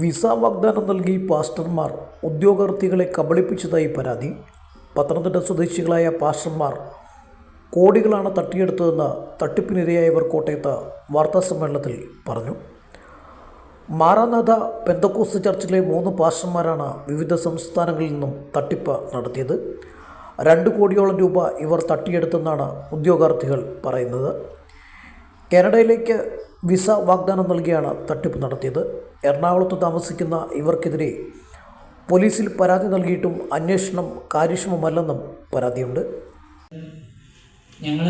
Visa വാഗ്ദാനം നൽകി പാസ്റ്റർമാർ ഉദ്യോഗാർത്ഥികളെ കബളിപ്പിച്ചതായി പരാതി. പത്തനംതിട്ട സ്വദേശികളായ പാസ്റ്റർമാർ കോടികളാണ് തട്ടിയെടുത്തതെന്ന് തട്ടിപ്പിനിരയായവർ കോട്ടയത്ത് വാർത്താസമ്മേളനത്തിൽ പറഞ്ഞു. മാറാനാഥ പെന്തക്കോസ് ചർച്ചിലെ മൂന്ന് പാസ്റ്റർമാരാണ് വിവിധ സംസ്ഥാനങ്ങളിൽ നിന്നും തട്ടിപ്പ് നടത്തിയത്. രണ്ട് കോടിയോളം രൂപ ഇവർ തട്ടിയെടുത്തെന്നാണ് ഉദ്യോഗാർത്ഥികൾ പറയുന്നത്. കാനഡയിലേക്ക് വിസ വാഗ്ദാനം നൽകിയാണ് തട്ടിപ്പ് നടത്തിയത്. എറണാകുളത്ത് താമസിക്കുന്ന ഇവർക്കെതിരെ പോലീസിൽ പരാതി നൽകിയിട്ടും അന്വേഷണം കാര്യക്ഷമമല്ലെന്നും പരാതിയുണ്ട്. ഞങ്ങൾ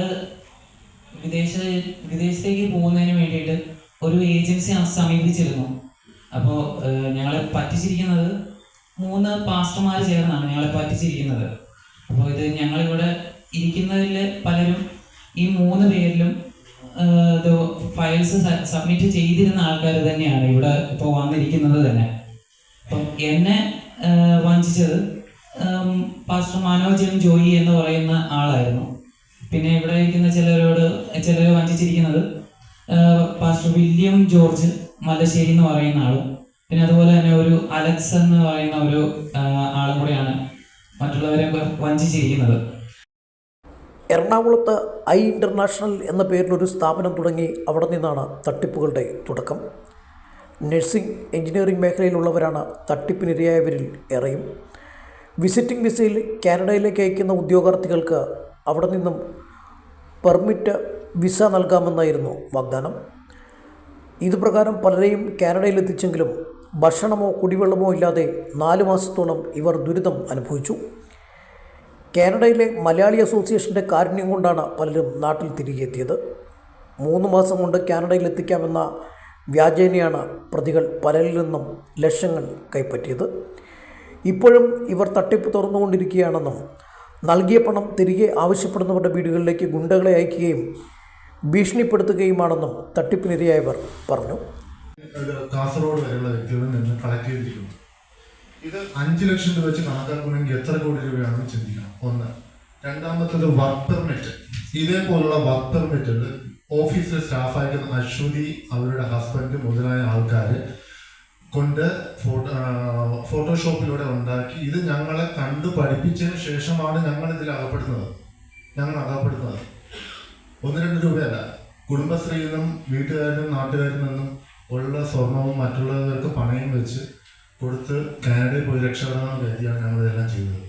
വിദേശ വിദേശത്തേക്ക് പോകുന്നതിന് വേണ്ടിയിട്ട് ഒരു ഏജൻസി സമീപിച്ചിരുന്നു. അപ്പോൾ ഞങ്ങളെ പറ്റിച്ചിരിക്കുന്നത് മൂന്ന് പാസ്റ്റർമാർ ചേർന്നാണ് ഞങ്ങളെ പറ്റിച്ചിരിക്കുന്നത്. അപ്പോൾ ഇത് ഞങ്ങളിവിടെ ഇരിക്കുന്നതിൽ പലരും ഈ മൂന്ന് പേരിലും ഫയൽസ് സബ്മിറ്റ് ചെയ്തിരുന്ന ആൾക്കാർ തന്നെയാണ് ഇവിടെ ഇപ്പോൾ വന്നിരിക്കുന്നത് തന്നെ. അപ്പം എന്നെ വഞ്ചിച്ചത് പാസ്റ്റർ മനോജ് എം ജോയി എന്ന് പറയുന്ന ആളായിരുന്നു. പിന്നെ ഇവിടെ ഇരിക്കുന്ന ചിലരോട് ചിലർ വഞ്ചിച്ചിരിക്കുന്നത് പാസ്റ്റർ വില്യം ജോർജ് മല്ലശ്ശേരി എന്ന് പറയുന്ന ആളും. പിന്നെ അതുപോലെ തന്നെ ഒരു അലക്സ് എന്ന് പറയുന്ന ഒരു ആളും കൂടെയാണ് മറ്റുള്ളവരെ വഞ്ചിച്ചിരിക്കുന്നത്. എറണാകുളത്ത് ഐ ഇന്റർനാഷണൽ എന്ന പേരിലൊരു സ്ഥാപനം തുടങ്ങി അവിടെ നിന്നാണ് തട്ടിപ്പുകളുടെ തുടക്കം. നഴ്സിംഗ് എഞ്ചിനീയറിംഗ് മേഖലയിലുള്ളവരാണ് തട്ടിപ്പിനിരയായവരിൽ ഏറെയും. വിസിറ്റിംഗ് വിസയിൽ കാനഡയിലേക്ക് അയക്കുന്ന ഉദ്യോഗാർത്ഥികൾക്ക് അവിടെ നിന്നും പെർമിറ്റ് വിസ നൽകാമെന്നായിരുന്നു വാഗ്ദാനം. ഇതുപ്രകാരം പലരെയും കാനഡയിലെത്തിച്ചെങ്കിലും ഭക്ഷണമോ കുടിവെള്ളമോ ഇല്ലാതെ നാല് മാസത്തോളം ഇവർ ദുരിതം അനുഭവിച്ചു. കാനഡയിലെ മലയാളി അസോസിയേഷന്റെ കാരുണ്യം കൊണ്ടാണ് പലരും നാട്ടിൽ തിരികെ എത്തിയത്. മൂന്ന് മാസം കൊണ്ട് കാനഡയിൽ എത്തിക്കാമെന്ന വ്യാജേനയാണ് പ്രതികൾ പലരിൽ നിന്നും ലക്ഷങ്ങൾ കൈപ്പറ്റിയത്. ഇപ്പോഴും ഇവർ തട്ടിപ്പ് തുറന്നുകൊണ്ടിരിക്കുകയാണെന്നും നൽകിയ പണം തിരികെ ആവശ്യപ്പെടുന്നവരുടെ വീടുകളിലേക്ക് ഗുണ്ടകളെ അയക്കുകയും ഭീഷണിപ്പെടുത്തുകയുമാണെന്നും തട്ടിപ്പിനിരയായവർ പറഞ്ഞു. കാസർഗോഡ് വരെയുള്ള വ്യക്തികളിൽ നിന്ന് കളക്ട് ചെയ്തിരിക്കുന്നു. ഇത് അഞ്ച് ലക്ഷം രൂപ വെച്ച് കണക്കാക്കണമെങ്കിൽ എത്ര കോടി രൂപയാണെന്ന് ചിന്തിക്കണം. ഒന്ന്. രണ്ടാമത്തത് വർക്ക് പെർമിറ്റ് ഇതേപോലുള്ള വർക്ക് പെർമിറ്റിൽ ഓഫീസിലെ സ്റ്റാഫായിരിക്കുന്ന അശ്വതി അവരുടെ ഹസ്ബൻഡ് മുതലായ ആൾക്കാർ കൊണ്ട് ഫോട്ടോ ഫോട്ടോഷോപ്പിലൂടെ ഉണ്ടാക്കി. ഇത് ഞങ്ങളെ കണ്ടു പഠിപ്പിച്ചതിന് ശേഷമാണ് ഞങ്ങൾ ഇതിൽ അകപ്പെടുന്നത്. ഞങ്ങൾ അകപ്പെടുന്നത്. ഒന്ന് രണ്ട് രൂപയല്ല. കുടുംബശ്രീയിൽ നിന്നും വീട്ടുകാരിൽ നിന്നും നാട്ടുകാരിൽ നിന്നും ഉള്ള സ്വർണവും മറ്റുള്ളവർക്ക് പണയം വെച്ച് കൊടുത്ത് കാനഡയിൽ പോയി രക്ഷപ്പെടാമെന്ന് കരുതിയാണ് ഞങ്ങൾ ഇതെല്ലാം ചെയ്തത്